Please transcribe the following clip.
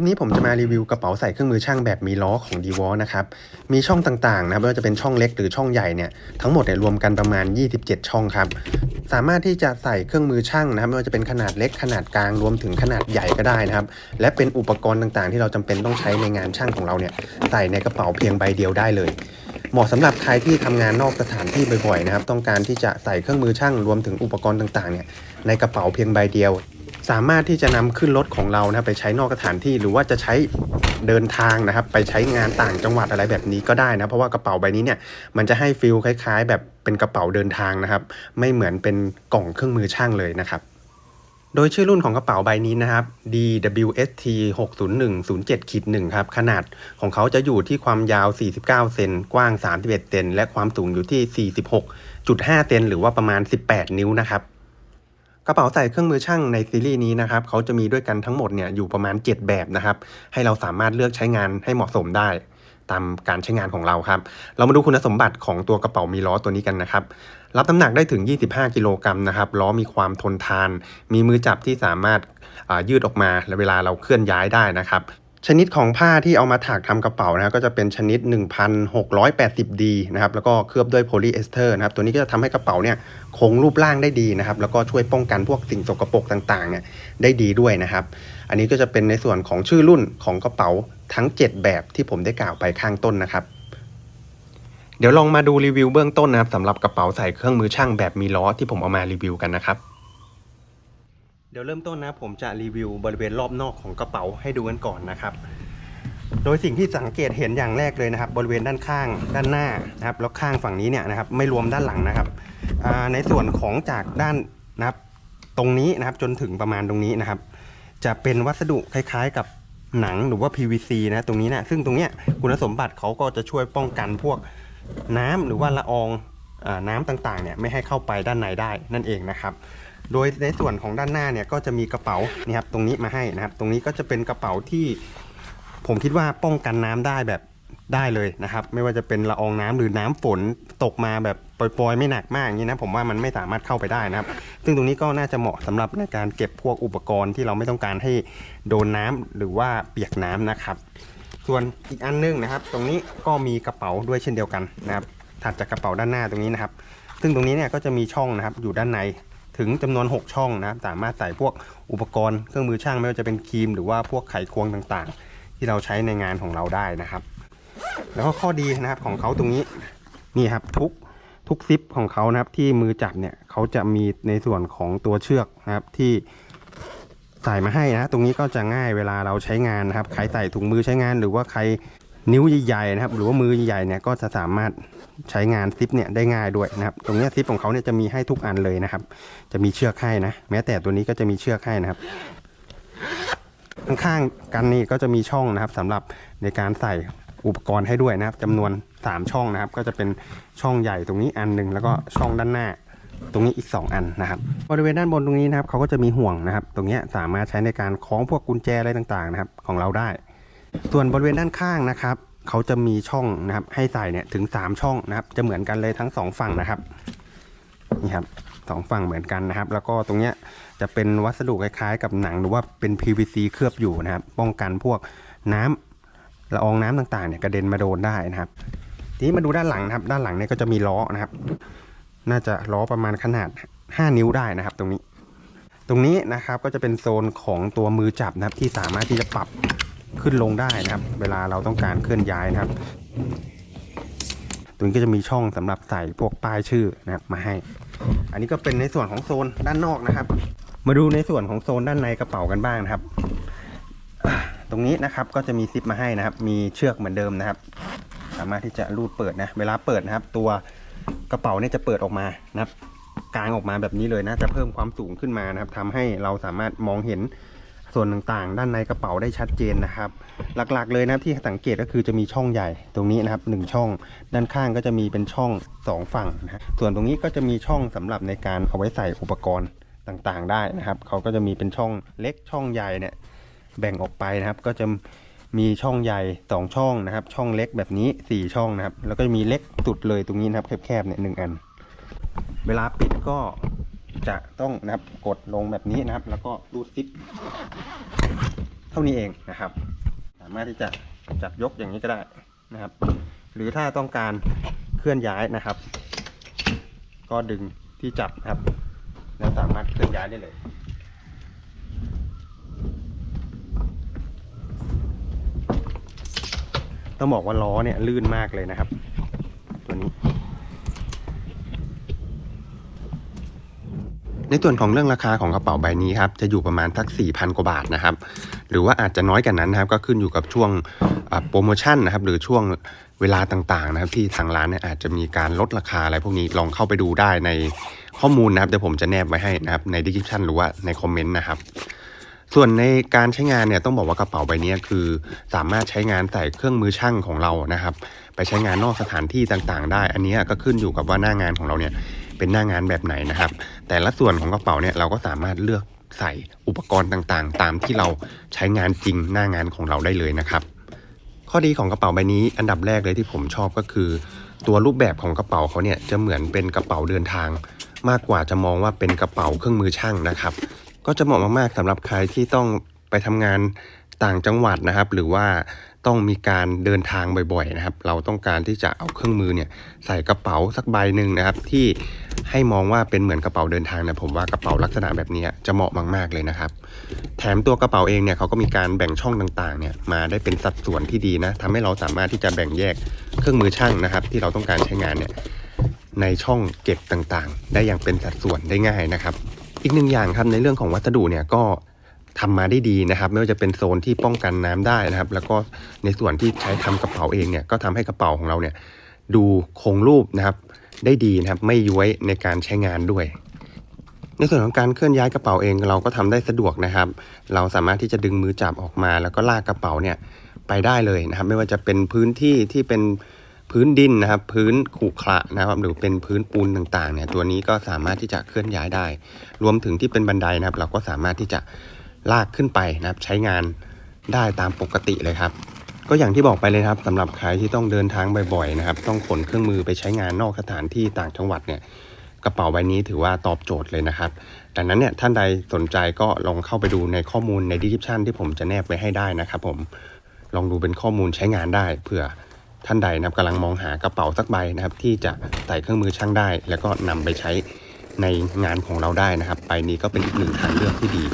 ลิปนี้ผมจะมารีวิวกระเป๋าใส่เครื่องมือช่างแบบมีล้อของ d w a l นะครับ มีช่องต่างๆนะไม่ว่าจะเป็นช่องเล็กหรือช่องใหญ่เนี่ยทั้งหมดเนี่ยรวมกันประมาณ 27 ช่องครับ สามารถที่จะใส่เครื่องมือช่างนะครับไม่ว่าจะเป็นขนาดเล็กขนาดกลางรวมถึงขนาดใหญ่ก็ได้นะครับ และเป็นอุปกรณ์ต่างๆ ที่เราจำเป็นต้องใช้ในงานช่างของเราเนี่ยใส่ในกระเป๋าเพียงใบเดียวได้เลยเหมาะสำหรับใครที่ทำงานนอกสถานที่บ่อยๆนะครับ ต้องการที่จะใส่เครื่องมือช่างรวมถึงอุปกรณ์ต่างๆเนี่ยในกระเป๋าเพียงใบเดียว สามารถที่จะนำขึ้นรถของเรานะไปใช้นอกสถานที่หรือว่าจะใช้เดินทางนะครับ ไปใช้งานต่างจังหวัดอะไรแบบนี้ก็ได้นะ เพราะว่ากระเป๋าใบนี้เนี่ยมันจะให้ฟิลคล้ายๆ แบบเป็นกระเป๋าเดินทางนะครับ ไม่เหมือนเป็นกล่องเครื่องมือช่างเลยนะครับโดยชื่อรุ่นของกระเป๋าใบนี้นะครับ DWST 60107ขีด1ครับ ขนาดของเขาจะอยู่ที่ความยาว 49 เซน กว้าง 31 เซน และความสูงอยู่ที่ 46.5 เซน หรือว่าประมาณ 18 นิ้วนะครับ กระเป๋าใส่เครื่องมือช่างในซีรีส์นี้นะครับเขาจะมีด้วยกันทั้งหมดเนี่ยอยู่ประมาณ 7 แบบนะครับ ให้เราสามารถเลือกใช้งานให้เหมาะสมได้ ตามการใช้งานของเราครับ เรามาดูคุณสมบัติของตัวกระเป๋ามีล้อตัวนี้กันนะครับ รับน้ำหนักได้ถึง 25 กิโลกรัมนะครับล้อมีความทนทาน มีมือจับที่สามารถอ่ายืดออกมาและเวลาเราเคลื่อนย้ายได้นะครับ ชนิดของผ้าที่เอามาถักทำกระเป๋านะครับก็จะเป็นชนิด 1680D นะครับแล้วก็เคลือบด้วยโพลีเอสเตอร์นะครับตัวนี้ก็จะทำให้กระเป๋าเนี่ยคงรูปร่างได้ดีนะครับแล้วก็ช่วยป้องกันพวกสิ่งสกปรกต่างๆเนี่ยได้ดีด้วยนะครับ อันนี้ก็จะเป็นในส่วนของชื่อรุ่นของกระเป๋าทั้ง 7 แบบที่ผมได้กล่าวไปข้างต้นนะครับเดี๋ยวลองมาดูรีวิวเบื้องต้นนะครับสำหรับกระเป๋าใส่เครื่องมือช่างแบบมีล้อที่ผมเอามารีวิวกันนะครับ เดี๋ยวเริ่มต้นนะผมจะรีวิวบริเวณรอบนอกของกระเป๋าให้ดูกันก่อนนะครับ โดยสิ่งที่สังเกตเห็นอย่างแรกเลยนะครับ บริเวณด้านข้างด้านหน้านะครับแล้วข้างฝั่งนี้เนี่ยนะครับไม่รวมด้านหลังนะครับในส่วนของจากด้านนะครับตรงนี้นะครับจนถึงประมาณตรงนี้นะครับ จะเป็นวัสดุคล้ายๆกับหนังหรือว่า PVC นะตรงนี้นะซึ่งตรงเนี้ยคุณสมบัติเขาก็จะช่วยป้องกันพวกน้ำหรือว่าละอองอน้ำต่างๆเนี่ยไม่ให้เข้าไปด้านในได้นั่นเองนะครับ โดยในส่วนของด้านหน้าเนี่ยก็จะมีกระเป๋านี่ครับตรงนี้มาให้นะครับ ตรงนี้ก็จะเป็นกระเป๋าที่ ผมคิดว่าป้องกันน้ำได้แบบได้เลยนะครับ ไม่ว่าจะเป็นละอองน้ำหรือน้ำฝนตกมาแบบปล่อยๆ ไม่หนักมากอย่างนี้นะผมว่ามันไม่สามารถเข้าไปได้นะครับ ซึ่งตรงนี้ก็น่าจะเหมาะสำหรับในการเก็บพวกอุปกรณ์ที่เราไม่ต้องการให้โดนน้ำหรือว่าเปียกน้ำนะครับ ส่วนอีกอันนึงนะครับ ตรงนี้ก็มีกระเป๋าด้วยเช่นเดียวกันนะครับถัดจากกระเป๋าด้านหน้าตรงนี้นะครับ ซึ่งตรงนี้เนี่ยก็จะมีช่องนะครับอยู่ด้านใน ถึงจำนวน 6 ช่องนะสามารถใส่พวกอุปกรณ์เครื่องมือช่างไม่ว่าจะเป็นครีมหรือว่าพวกไขควงต่างๆ ที่เราใช้ในงานของเราได้นะครับ แล้วก็ข้อดีนะครับของเขาตรงนี้นี่ครับทุกทุกซิปของเขานะครับที่มือจับเนี่ยเขาจะมีในส่วนของตัวเชือกนะครับที่ใส่มาให้นะ ตรงนี้ก็จะง่ายเวลาเราใช้งานนะครับ ใครใส่ถุงมือใช้งาน หรือว่าใคร นิ้วใหญ่ๆนะครับ หรือว่ามือใหญ่ๆเนี่ยก็จะสามารถใช้งานซิปเนี่ยได้ง่ายด้วยนะครับ ตรงนี้ซิปของเขาเนี่ยจะมีให้ทุกอันเลยนะครับ จะมีเชือกให้นะ แม้แต่ตัวนี้ก็จะมีเชือกให้นะครับ ข้างๆกันนี่ก็จะมีช่องนะครับสำหรับในการใส่อุปกรณ์ให้ด้วยนะครับจำนวน 3 ช่องนะครับ ก็จะเป็นช่องใหญ่ตรงนี้อันหนึ่งแล้วก็ช่องด้านหน้าตรงนี้อีก 2 อันนะครับบริเวณด้านบนตรงนี้นะครับเขาก็จะมีห่วงนะครับ ตรงนี้สามารถใช้ในการคล้องพวกกุญแจอะไรต่างๆนะครับของเราได้ ส่วนบริเวณด้านข้างนะครับ เขาจะมีช่องนะครับ ให้ใส่เนี่ยถึง 3 ช่องนะครับ จะเหมือนกันเลยทั้ง 2 ฝั่งนะครับนี่ครับสองฝั่งเหมือนกันนะครับ แล้วก็ตรงเนี้ยจะเป็นวัสดุคล้ายๆ กับหนังหรือว่าเป็น PVC เคลือบอยู่นะครับ ป้องกันพวกน้ำละอองน้ำต่างๆเนี่ยกระเด็นมาโดนได้นะครับ ทีนี้มาดูด้านหลังนะครับ ด้านหลังเนี่ยก็จะมีล้อนะครับ น่าจะล้อประมาณขนาด 5 นิ้วได้นะครับ ตรงนี้ ตรงนี้นะครับก็จะเป็นโซนของตัวมือจับนะครับที่สามารถที่จะปรับ ขึ้นลงได้นะครับ เวลาเราต้องการเคลื่อนย้ายนะครับ ตรงนี้ก็จะมีช่องสำหรับใส่พวกป้ายชื่อนะครับมาให้ อันนี้ก็เป็นในส่วนของโซนด้านนอกนะครับ มาดูในส่วนของโซนด้านในกระเป๋ากันบ้างนะครับ ตรงนี้นะครับก็จะมีซิปมาให้นะครับ มีเชือกเหมือนเดิมนะครับ สามารถที่จะรูดเปิดนะ เวลาเปิดนะครับ ตัวกระเป๋าเนี่ยจะเปิดออกมานะครับกางออกมาแบบนี้เลยนะ จะเพิ่มความสูงขึ้นมานะครับทำให้เราสามารถมองเห็น ส่วนต่างๆ ด้านในกระเป๋าได้ชัดเจนนะครับ หลักๆเลยนะครับที่สังเกตก็คือจะมีช่องใหญ่ตรงนี้นะครับหนึ่งช่อง ด้านข้างก็จะมีเป็นช่องสองฝั่งนะส่วนตรงนี้ก็จะมีช่องสำหรับในการเอาไว้ใส่อุปกรณ์ต่างๆ ได้นะครับเขาก็จะมีเป็นช่องเล็กช่องใหญ่เนี่ยแบ่งออกไปนะครับก็จะมีช่องใหญ่สองช่องนะครับ ช่องเล็กแบบนี้สี่ช่องนะครับ แล้วก็มีเล็กสุดเลยตรงนี้นะครับแคบๆเนี่ยหนึ่งอัน เวลาปิดก็ จะต้องนะครับกดลงแบบนี้นะครับ แล้วก็รูดซิปเท่านี้เองนะครับ สามารถที่จะจับยกอย่างนี้ก็ได้นะครับ หรือถ้าต้องการเคลื่อนย้ายนะครับ ก็ดึงที่จับนะครับ แล้วสามารถเคลื่อนย้ายได้เลยต้องบอกว่าล้อเนี่ยลื่นมากเลยนะครับ ตัวนี้ ในส่วนของเรื่องราคาของกระเป๋าใบนี้ครับจะอยู่ประมาณสัก4,000 กว่าบาทนะครับ หรือว่าอาจจะน้อยกว่านั้นนะครับ ก็ขึ้นอยู่กับช่วงโปรโมชั่นนะครับ หรือช่วงเวลาต่างๆนะครับ ที่ทางร้านเนี่ยอาจจะมีการลดราคาอะไรพวกนี้ลองเข้าไปดูได้ในข้อมูลนะครับเดี๋ยวผมจะแนบไว้ให้นะครับในดีคริปชันหรือว่าในคอมเมนต์นะครับส่วนในการใช้งานเนี่ยต้องบอกว่ากระเป๋าใบนี้คือ สามารถใช้งานใส่เครื่องมือช่างของเรานะครับ ไปใช้งานนอกสถานที่ต่างๆ ได้ อันนี้ก็ขึ้นอยู่กับว่าหน้างานของเราเนี่ย เป็นหน้างานแบบไหนนะครับ แต่ละส่วนของกระเป๋าเนี่ยเราก็สามารถเลือกใส่อุปกรณ์ต่างๆ ตามที่เราใช้งานจริงหน้างานของเราได้เลยนะครับ ข้อดีของกระเป๋าใบนี้อันดับแรกเลยที่ผมชอบก็คือ ตัวรูปแบบของกระเป๋าเขาเนี่ยจะเหมือนเป็นกระเป๋าเดินทาง มากกว่าจะมองว่าเป็นกระเป๋าเครื่องมือช่างนะครับ ก็จะเหมาะมากๆสำหรับใครที่ต้องไปทำงาน ต่างจังหวัดนะครับ หรือว่าต้องมีการเดินทางบ่อยๆนะครับ เราต้องการที่จะเอาเครื่องมือเนี่ยใส่กระเป๋าสักใบหนึ่งนะครับ ที่ให้มองว่าเป็นเหมือนกระเป๋าเดินทางนะผมว่ากระเป๋าลักษณะแบบนี้จะเหมาะมากๆเลยนะครับ แถมตัวกระเป๋าเองเนี่ยเขาก็มีการแบ่งช่องต่างๆเนี่ยมาได้เป็นสัดส่วนที่ดีนะทำให้เราสามารถที่จะแบ่งแยกเครื่องมือช่างนะครับ ที่เราต้องการใช้งานเนี่ยในช่องเก็บต่างๆ ได้อย่างเป็นสัดส่วนได้ง่ายนะครับ อีกหนึ่งอย่างครับในเรื่องของวัสดุเนี่ยก็ ทำมาได้ดีนะครับ ไม่ว่าจะเป็นโซนที่ป้องกันน้ำได้นะครับ แล้วก็ในส่วนที่ใช้ทำกระเป๋าเองเนี่ยก็ทำให้กระเป๋าของเราเนี่ยดูคงรูปนะครับได้ดีนะครับไม่ย้วยในการใช้งานด้วย ในส่วนของการเคลื่อนย้ายกระเป๋าเองเราก็ทำได้สะดวกนะครับ เราสามารถที่จะดึงมือจับออกมา แล้วก็ลากกระเป๋าเนี่ยไปได้เลยนะครับ ไม่ว่าจะเป็นพื้นที่ที่เป็นพื้นดินนะครับ พื้นขรุขระนะครับ หรือเป็นพื้นปูนต่างๆเนี่ยตัวนี้ก็สามารถที่จะเคลื่อนย้ายได้ รวมถึงที่เป็นบันไดนะครับ เราก็สามารถที่จะ ลากขึ้นไปนะครับใช้งานได้ตามปกติเลยครับ ก็อย่างที่บอกไปเลยครับสำหรับใครที่ต้องเดินทางบ่อยๆนะครับ ต้องขนเครื่องมือไปใช้งานนอกสถานที่ต่างจังหวัดเนี่ยกระเป๋าใบนี้ถือว่าตอบโจทย์เลยนะครับดังนั้นเนี่ยท่านใดสนใจก็ลองเข้าไปดูในข้อมูลใน description ที่ผมจะแนบไว้ให้ได้นะครับผมลองดูเป็นข้อมูลใช้งานได้เผื่อท่านใดนะครับกำลังมองหากระเป๋าสักใบนะครับ ที่จะใส่เครื่องมือช่างได้ แล้วก็นำไปใช้ในงานของเราได้นะครับ ใบนี้ก็เป็นอีกหนึ่งทางเลือกที่ดี